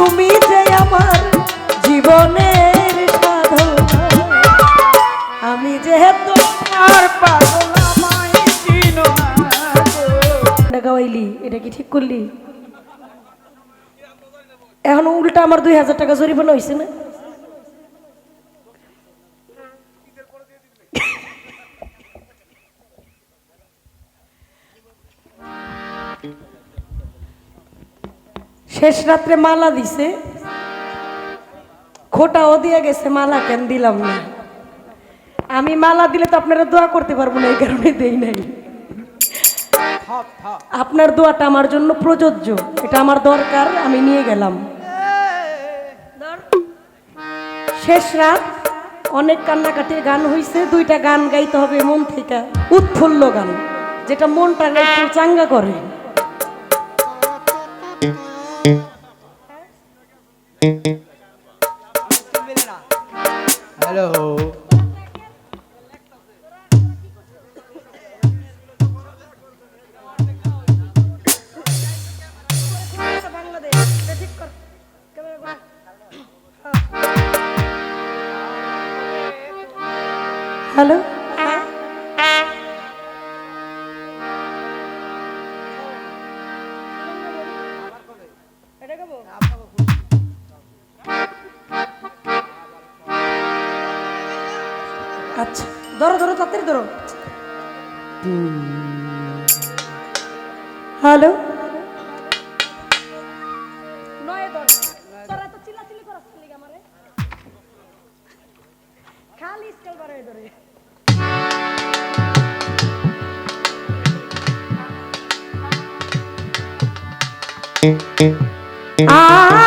তুমি যে আমার জীবনের সাধনা, আমি যেহেতু আর পাগল গাওয়াইলি এটা কি ঠিক করলি? এখন উল্টা আমার দুই হাজার টাকা জরিমানা হয়েছে না? শেষ রাত্রে মালা দিছে। খোটাও দিয়ে গেছে, মালা কেন দিলাম না? আমি মালা দিলে তো আপনারা দোয়া করতে পারব না, এই কারণে দেই নাই। আপনার দোয়াটা আমার জন্য প্রযোজ্য, এটা আমার দরকার, আমি নিয়ে গেলাম। শেষ রাত, অনেক কান্নাকাটির গান হইছে, দুইটা গান গাইতে হবে মন থেকে, উৎফুল্ল গান, যেটা মনটা চাঙ্গা করে। হ্যালো হ্যালো আচ্ছা ধরো ধরো তাড়াতাড়ি ধরো। হ্যালো?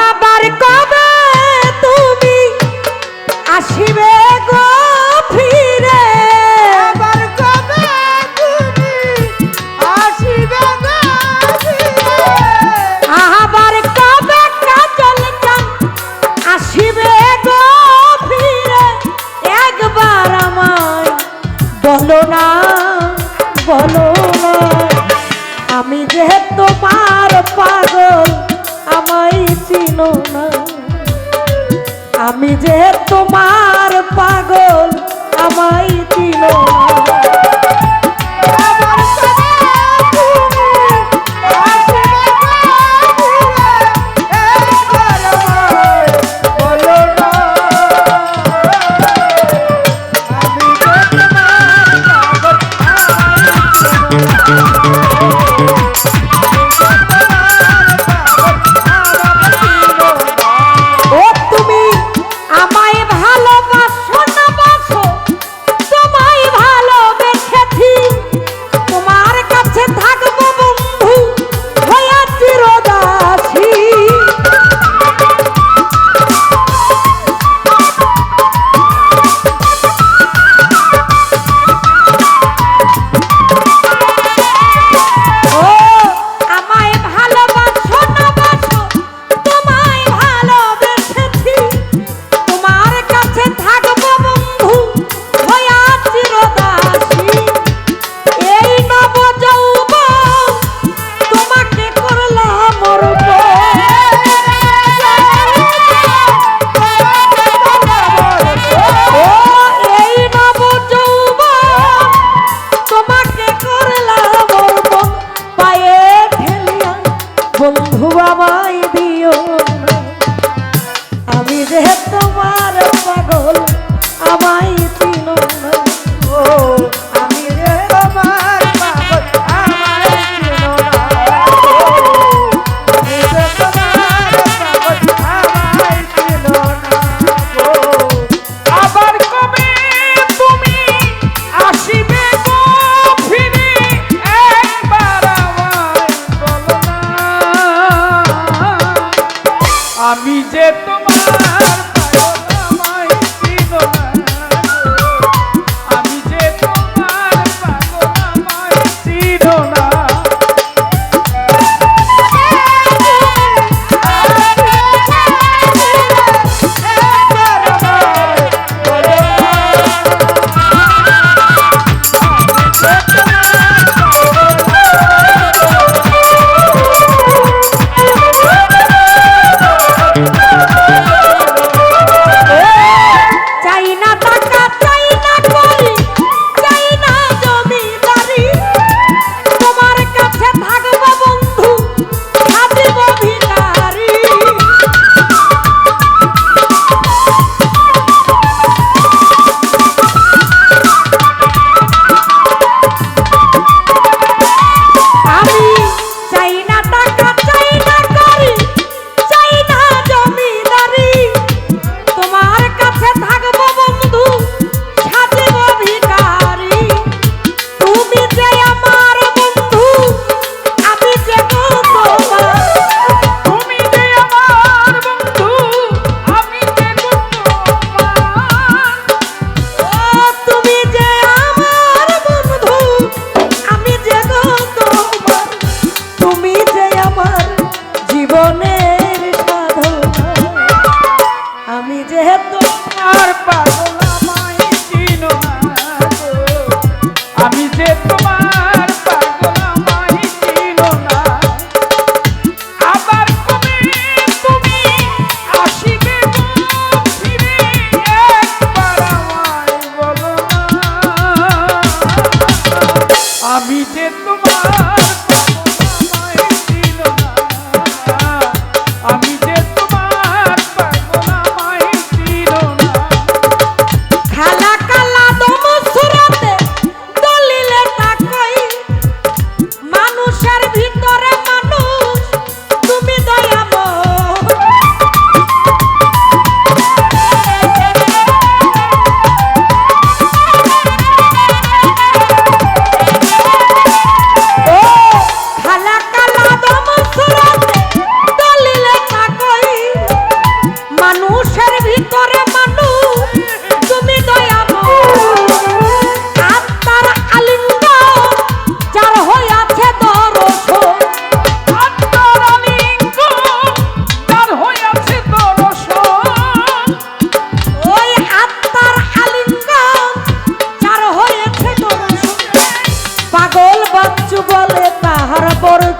আবার কবে তুমি আসিবে গো? বলো না বলো না, আমি যে তোমার পাগল, আমায় চিনো না। আমি যে তোমার পাগল, আমায় চিনো না। আমি যে তোমার por